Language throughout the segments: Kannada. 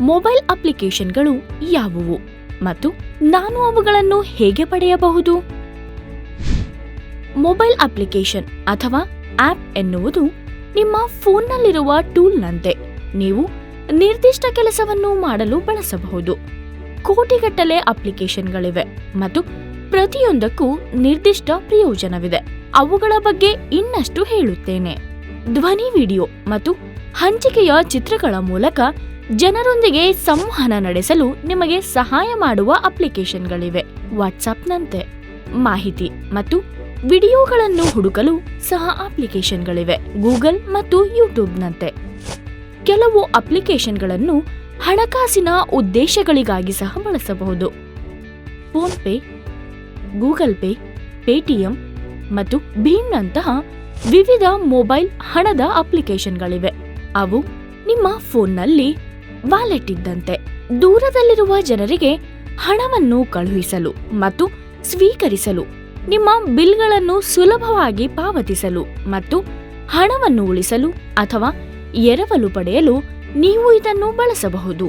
ಮೊಬೈಲ್ ಅಪ್ಲಿಕೇಶನ್ಗಳು ಯಾವುವು ಮತ್ತು ನಾನು ಅವುಗಳನ್ನು ಹೇಗೆ ಪಡೆಯಬಹುದು? ಮೊಬೈಲ್ ಅಪ್ಲಿಕೇಶನ್ ಅಥವಾ ಆಪ್ ಎನ್ನುವುದು ನಿಮ್ಮ ಫೋನ್ನಲ್ಲಿರುವ ಟೂಲ್ನಂತೆ ನೀವು ನಿರ್ದಿಷ್ಟ ಕೆಲಸವನ್ನು ಮಾಡಲು ಬಳಸಬಹುದು. ಕೋಟಿಗಟ್ಟಲೆ ಅಪ್ಲಿಕೇಶನ್ಗಳಿವೆ ಮತ್ತು ಪ್ರತಿಯೊಂದಕ್ಕೂ ನಿರ್ದಿಷ್ಟ ಪ್ರಯೋಜನವಿದೆ. ಅವುಗಳ ಬಗ್ಗೆ ಇನ್ನಷ್ಟು ಹೇಳುತ್ತೇನೆ. ಧ್ವನಿ ವಿಡಿಯೋ ಮತ್ತು ಹಂಚಿಕೆಯ ಚಿತ್ರಗಳ ಮೂಲಕ ಜನರೊಂದಿಗೆ ಸಂವಹನ ನಡೆಸಲು ನಿಮಗೆ ಸಹಾಯ ಮಾಡುವ ಅಪ್ಲಿಕೇಶನ್ಗಳಿವೆ. ವಾಟ್ಸಾಪ್ನಂತೆ. ಮಾಹಿತಿ ಮತ್ತು ವಿಡಿಯೋಗಳನ್ನು ಹುಡುಕಲು ಸಹ ಅಪ್ಲಿಕೇಶನ್ಗಳಿವೆ. ಗೂಗಲ್ ಮತ್ತು ಯೂಟ್ಯೂಬ್ನಂತೆ. ಕೆಲವು ಅಪ್ಲಿಕೇಶನ್ಗಳನ್ನು ಹಣಕಾಸಿನ ಉದ್ದೇಶಗಳಿಗಾಗಿ ಸಹ ಬಳಸಬಹುದು. ಫೋನ್ಪೇ ಗೂಗಲ್ ಪೇ, ಪೇಟಿಎಂ ಮತ್ತು ಭೀಮ್ನಂತಹ ವಿವಿಧ ಮೊಬೈಲ್ ಹಣದ ಅಪ್ಲಿಕೇಶನ್ಗಳಿವೆ. ಅವು ನಿಮ್ಮ ಫೋನ್ನಲ್ಲಿ ವಾಲೆಟ್ ಇದ್ದಂತೆ ದೂರದಲ್ಲಿರುವ ಜನರಿಗೆ ಹಣವನ್ನು ಕಳುಹಿಸಲು ಮತ್ತು ಸ್ವೀಕರಿಸಲು, ನಿಮ್ಮ ಬಿಲ್ಗಳನ್ನು ಸುಲಭವಾಗಿ ಪಾವತಿಸಲು ಮತ್ತು ಹಣವನ್ನು ಉಳಿಸಲು ಅಥವಾ ಎರವಲು ಪಡೆಯಲು ನೀವು ಇದನ್ನು ಬಳಸಬಹುದು.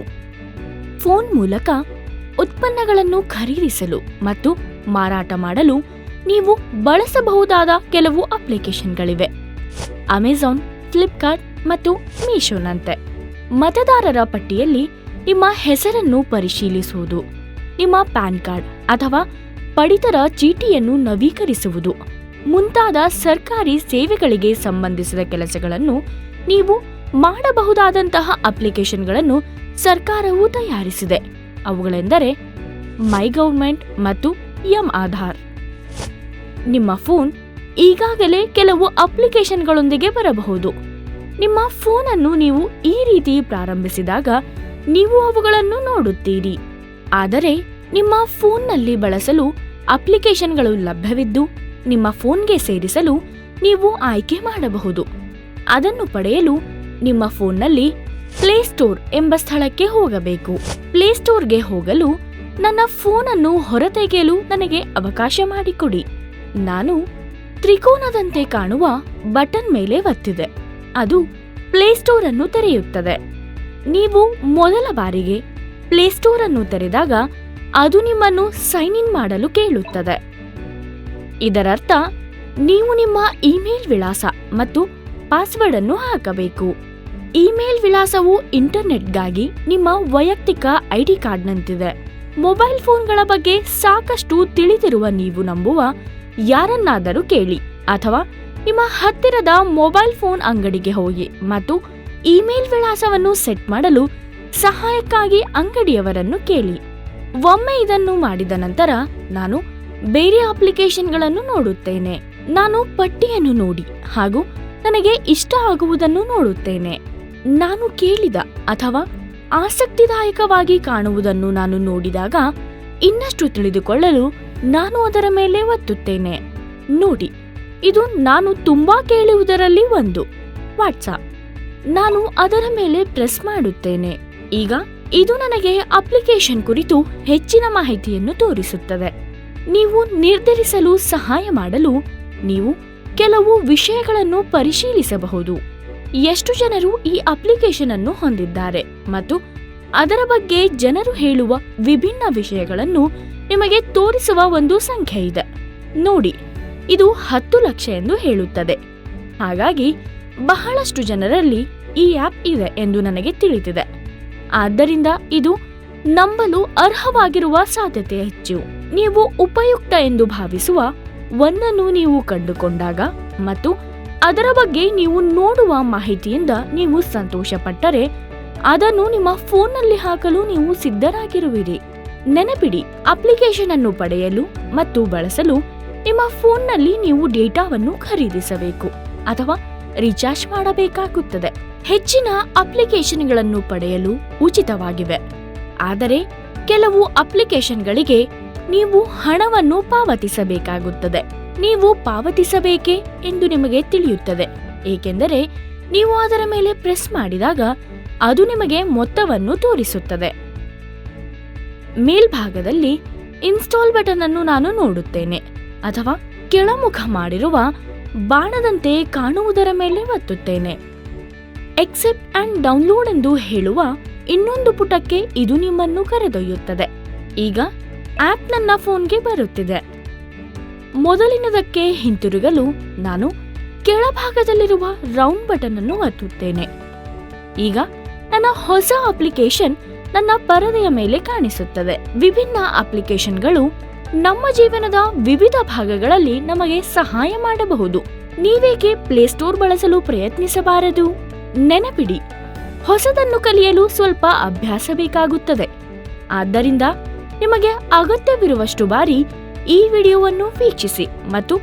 ಫೋನ್ ಮೂಲಕ ಉತ್ಪನ್ನಗಳನ್ನು ಖರೀದಿಸಲು ಮತ್ತು ಮಾರಾಟ ಮಾಡಲು ನೀವು ಬಳಸಬಹುದಾದ ಕೆಲವು ಅಪ್ಲಿಕೇಶನ್ಗಳಿವೆ. ಅಮೆಜಾನ್, ಫ್ಲಿಪ್ಕಾರ್ಟ್ ಮತ್ತು ಮೀಶೋನಂತೆ. ಮತದಾರರ ಪಟ್ಟಿಯಲ್ಲಿ ನಿಮ್ಮ ಹೆಸರನ್ನು ಪರಿಶೀಲಿಸುವುದು, ನಿಮ್ಮ ಪ್ಯಾನ್ ಕಾರ್ಡ್ ಅಥವಾ ಪಡಿತರ ಚೀಟಿಯನ್ನು ನವೀಕರಿಸುವುದು, ಮುಂತಾದ ಸರ್ಕಾರಿ ಸೇವೆಗಳಿಗೆ ಸಂಬಂಧಿಸಿದ ಕೆಲಸಗಳನ್ನು ನೀವು ಮಾಡಬಹುದಾದಂತಹ ಅಪ್ಲಿಕೇಶನ್ಗಳನ್ನು ಸರ್ಕಾರವು ತಯಾರಿಸಿದೆ. ಅವುಗಳೆಂದರೆ ಮೈ ಗೌರ್ಮೆಂಟ್ ಮತ್ತು ಎಂ ಆಧಾರ್. ನಿಮ್ಮ ಫೋನ್ ಈಗಾಗಲೇ ಕೆಲವು ಅಪ್ಲಿಕೇಶನ್ಗಳೊಂದಿಗೆ ಬರಬಹುದು. ನಿಮ್ಮ ಫೋನ್ ಅನ್ನು ನೀವು ಈ ರೀತಿ ಪ್ರಾರಂಭಿಸಿದಾಗ ನೀವು ಅವುಗಳನ್ನು ನೋಡುತ್ತೀರಿ. ಆದರೆ ನಿಮ್ಮ ಫೋನ್ನಲ್ಲಿ ಬಳಸಲು ಅಪ್ಲಿಕೇಶನ್ಗಳು ಲಭ್ಯವಿದ್ದು ನಿಮ್ಮ ಫೋನ್ಗೆ ಸೇರಿಸಲು ನೀವು ಆಯ್ಕೆ ಮಾಡಬಹುದು. ಅದನ್ನು ಪಡೆಯಲು ನಿಮ್ಮ ಫೋನ್ನಲ್ಲಿ ಪ್ಲೇಸ್ಟೋರ್ ಎಂಬ ಸ್ಥಳಕ್ಕೆ ಹೋಗಬೇಕು. ಪ್ಲೇಸ್ಟೋರ್ಗೆ ಹೋಗಲು ನನ್ನ ಫೋನ್ ಅನ್ನು ಹೊರತೆಗೆಯಲು ನನಗೆ ಅವಕಾಶ ಮಾಡಿಕೊಡಿ. ನಾನು ತ್ರಿಕೋನದಂತೆ ಕಾಣುವ ಬಟನ್ ಮೇಲೆ ಒತ್ತಿದೆ. ಅದು ಪ್ಲೇಸ್ಟೋರ್ ಅನ್ನು ತೆರೆಯುತ್ತದೆ. ನೀವು ಮೊದಲ ಬಾರಿಗೆ ಪ್ಲೇಸ್ಟೋರ್ ಅನ್ನು ತೆರೆದಾಗ ಅದು ನಿಮ್ಮನ್ನು ಸೈನ್ ಇನ್ ಮಾಡಲು ಕೇಳುತ್ತದೆ. ಇದರರ್ಥ, ನೀವು ನಿಮ್ಮ ಇಮೇಲ್ ವಿಳಾಸ ಮತ್ತು ಪಾಸ್ವರ್ಡ್ ಅನ್ನು ಹಾಕಬೇಕು. ಇಮೇಲ್ ವಿಳಾಸವು ಇಂಟರ್ನೆಟ್ಗಾಗಿ ನಿಮ್ಮ ವೈಯಕ್ತಿಕ ಐಡಿ ಕಾರ್ಡ್ನಂತಿದೆ. ಮೊಬೈಲ್ ಫೋನ್ಗಳ ಬಗ್ಗೆ ಸಾಕಷ್ಟು ತಿಳಿದಿರುವ ನೀವು ನಂಬುವ ಯಾರನ್ನಾದರೂ ಕೇಳಿ ಅಥವಾ ನಿಮ್ಮ ಹತ್ತಿರದ ಮೊಬೈಲ್ ಫೋನ್ ಅಂಗಡಿಗೆ ಹೋಗಿ ಮತ್ತು ಇಮೇಲ್ ವಿಳಾಸವನ್ನು ಸೆಟ್ ಮಾಡಲು ಸಹಾಯಕ್ಕಾಗಿ ಅಂಗಡಿಯವರನ್ನು ಕೇಳಿ. ಒಮ್ಮೆ ಇದನ್ನು ಮಾಡಿದ ನಂತರ ನಾನು ಬೇರೆ ಅಪ್ಲಿಕೇಶನ್ಗಳನ್ನು ನೋಡುತ್ತೇನೆ. ನಾನು ಪಟ್ಟಿಯನ್ನು ನೋಡಿ ಹಾಗೂ ನನಗೆ ಇಷ್ಟ ಆಗುವುದನ್ನು ನೋಡುತ್ತೇನೆ. ನಾನು ಕೇಳಿದ ಅಥವಾ ಆಸಕ್ತಿದಾಯಕವಾಗಿ ಕಾಣುವುದನ್ನು ನಾನು ನೋಡಿದಾಗ ಇನ್ನಷ್ಟು ತಿಳಿದುಕೊಳ್ಳಲು ನಾನು ಅದರ ಮೇಲೆ ಒತ್ತುತ್ತೇನೆ. ನೋಡಿ. ಇದು ನಾನು ತುಂಬಾ ಕೇಳುವುದರಲ್ಲಿ ಒಂದು. ವಾಟ್ಸಾಪ್ ನಾನು ಅದರ ಮೇಲೆ ಪ್ರೆಸ್ ಮಾಡುತ್ತೇನೆ. ಈಗ ಇದು ನನಗೆ ಅಪ್ಲಿಕೇಶನ್ ಕುರಿತು ಹೆಚ್ಚಿನ ಮಾಹಿತಿಯನ್ನು ತೋರಿಸುತ್ತದೆ. ನೀವು ನಿರ್ಧರಿಸಲು ಸಹಾಯ ಮಾಡಲು ನೀವು ಕೆಲವು ವಿಷಯಗಳನ್ನು ಪರಿಶೀಲಿಸಬಹುದು. ಎಷ್ಟು ಜನರು ಈ ಅಪ್ಲಿಕೇಶನ್ ಅನ್ನು ಹೊಂದಿದ್ದಾರೆ ಮತ್ತು ಅದರ ಬಗ್ಗೆ ಜನರು ಹೇಳುವ ವಿಭಿನ್ನ ವಿಷಯಗಳನ್ನು ನಿಮಗೆ ತೋರಿಸುವ ಒಂದು ಸಂಖ್ಯೆ ಇದೆ. ನೋಡಿ. ಇದು ಹತ್ತು ಲಕ್ಷ ಎಂದು ಹೇಳುತ್ತದೆ. ಹಾಗಾಗಿ ಬಹಳಷ್ಟು ಜನರಲ್ಲಿ ಈ ಆ್ಯಪ್ ಇದೆ ಎಂದು ನನಗೆ ತಿಳಿದಿದೆ. ಆದ್ದರಿಂದ ಇದು ನಂಬಲು ಅರ್ಹವಾಗಿರುವ ಸಾಧ್ಯತೆ ಹೆಚ್ಚು. ನೀವು ಉಪಯುಕ್ತ ಎಂದು ಭಾವಿಸುವ ಒಂದನ್ನು ನೀವು ಕಂಡುಕೊಂಡಾಗ ಮತ್ತು ಅದರ ಬಗ್ಗೆ ನೀವು ನೋಡುವ ಮಾಹಿತಿಯಿಂದ ನೀವು ಸಂತೋಷಪಟ್ಟರೆ ಅದನ್ನು ನಿಮ್ಮ ಫೋನ್ನಲ್ಲಿ ಹಾಕಲು ನೀವು ಸಿದ್ಧರಾಗಿರುವಿರಿ. ನೆನಪಿಡಿ, ಅಪ್ಲಿಕೇಶನ್ ಅನ್ನು ಪಡೆಯಲು ಮತ್ತು ಬಳಸಲು ನಿಮ್ಮ ಫೋನ್ನಲ್ಲಿ ನೀವು ಡೇಟಾವನ್ನು ಖರೀದಿಸಬೇಕು ಅಥವಾ ರೀಚಾರ್ಜ್ ಮಾಡಬೇಕಾಗುತ್ತದೆ. ಹೆಚ್ಚಿನ ಅಪ್ಲಿಕೇಶನ್ಗಳನ್ನು ಪಡೆಯಲು ಉಚಿತವಾಗಿವೆ. ಆದರೆ ಕೆಲವು ಅಪ್ಲಿಕೇಶನ್ಗಳಿಗೆ ನೀವು ಹಣವನ್ನು ಪಾವತಿಸಬೇಕಾಗುತ್ತದೆ. ನೀವು ಪಾವತಿಸಬೇಕೇ ಎಂದು ನಿಮಗೆ ತಿಳಿಯುತ್ತದೆ. ಏಕೆಂದರೆ ನೀವು ಅದರ ಮೇಲೆ ಪ್ರೆಸ್ ಮಾಡಿದಾಗ ಅದು ನಿಮಗೆ ಮೊತ್ತವನ್ನು ತೋರಿಸುತ್ತದೆ. ಮೇಲ್ಭಾಗದಲ್ಲಿ ಇನ್ಸ್ಟಾಲ್ ಬಟನ್ ಅನ್ನು ನಾನು ನೋಡುತ್ತೇನೆ. ಅಥವಾ ಕೆಳಮುಖ ಮಾಡಿರುವ ಬಾಣದಂತೆ ಕಾಣುವುದರ ಮೇಲೆ ಒತ್ತುತ್ತೇನೆ. ಎಕ್ಸೆಪ್ಟ್ ಅಂಡ್ ಡೌನ್ಲೋಡ್ ಎಂದು ಹೇಳುವ ಇನ್ನೊಂದು ಪುಟಕ್ಕೆ ಇದು ನಿಮ್ಮನ್ನು ಕರೆದೊಯ್ಯುತ್ತದೆ. ಈಗ ಆಪ್ ನನ್ನ ಫೋನ್ಗೆ ಬರುತ್ತಿದೆ. ಮೊದಲಿನದಕ್ಕೆ ಹಿಂತಿರುಗಲು ನಾನು ಕೆಳಭಾಗದಲ್ಲಿರುವ ರೌಂಡ್ ಬಟನ್ ಅನ್ನು ಒತ್ತುತ್ತೇನೆ. ಈಗ ನನ್ನ ಹೊಸ ಅಪ್ಲಿಕೇಶನ್ ನನ್ನ ಪರದೆಯ ಮೇಲೆ ಕಾಣಿಸುತ್ತದೆ. ವಿಭಿನ್ನ ಅಪ್ಲಿಕೇಶನ್ಗಳು ನಮ್ಮ ಜೀವನದ ವಿವಿಧ ಭಾಗಗಳಲ್ಲಿ ನಮಗೆ ಸಹಾಯ ಮಾಡಬಹುದು. ನೀವೇಕೆ ಪ್ಲೇಸ್ಟೋರ್ ಬಳಸಲು ಪ್ರಯತ್ನಿಸಬಾರದು? ನೆನಪಿಡಿ, ಹೊಸದನ್ನು ಕಲಿಯಲು ಸ್ವಲ್ಪ ಅಭ್ಯಾಸ ಬೇಕಾಗುತ್ತದೆ. ಆದ್ದರಿಂದ ನಿಮಗೆ ಅಗತ್ಯವಿರುವಷ್ಟು ಬಾರಿ ಈ ವಿಡಿಯೋವನ್ನು ವೀಕ್ಷಿಸಿ ಮತ್ತು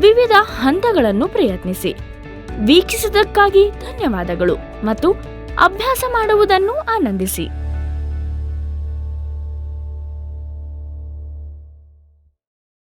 ವಿವಿಧ ಹಂತಗಳನ್ನು ಪ್ರಯತ್ನಿಸಿ. ವೀಕ್ಷಿಸಿದ್ದಕ್ಕಾಗಿ ಧನ್ಯವಾದಗಳು ಮತ್ತು ಅಭ್ಯಾಸ ಮಾಡುವುದನ್ನು ಆನಂದಿಸಿ.